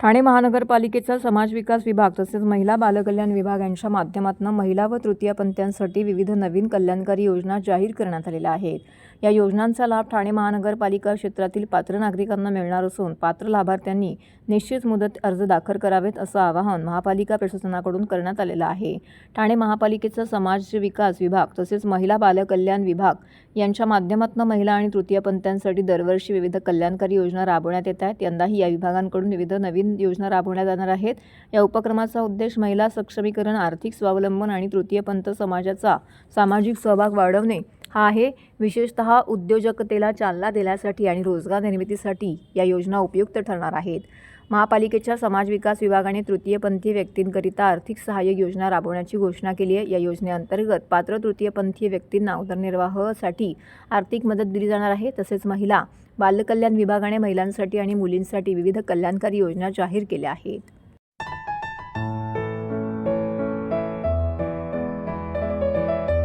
ठाणे महानगरपालिकेचा समाज विकास विभाग तसेच महिला बालकल्याण विभाग यांच्या माध्यमातून महिला व तृतीयपंथ्यांसाठी विविध नवीन कल्याणकारी योजना जाहीर करण्यात आलेल्या आहेत. या योजनांचा लाभ ठाणे महानगरपालिका क्षेत्रातील पात्र नागरिकांना मिळणार असून पात्र लाभार्थ्यांनी निश्चित मुदत अर्ज दाखल करावेत असं आवाहन महापालिका प्रशासनाकडून करण्यात आलेलं आहे. ठाणे महापालिकेचा समाज विकास विभाग तसेच महिला बालकल्याण विभाग यांच्या माध्यमातून महिला आणि तृतीयपंथ्यांसाठी दरवर्षी विविध कल्याणकारी योजना राबवण्यात येत आहेत. यंदाही या विभागांकडून विविध नवीन योजना राबवण्यात जाणार आहेत. या उपक्रमाचा उद्देश महिला सक्षमीकरण आर्थिक स्वावलंबन आणि तृतीयपंथ समाजाचा सामाजिक सहभाग वाढवणे. हा आहे विशेषतः उद्योजकतेला चालना देण्यासाठी आणि रोजगार निर्मितीसाठी या योजना उपयुक्त ठरणार आहेत. महापालिकेच्या समाज विकास विभागाने तृतीयपंथीय व्यक्तींकरिता आर्थिक सहाय्य योजना राबवण्याची घोषणा केली आहे. या योजनेअंतर्गत पात्र तृतीयपंथीय व्यक्तींना उदरनिर्वाहासाठी आर्थिक मदत दिली जाणार आहे. तसेच महिला बालकल्याण विभागाने महिलांसाठी आणि मुलींसाठी विविध कल्याणकारी योजना जाहीर केल्या आहेत.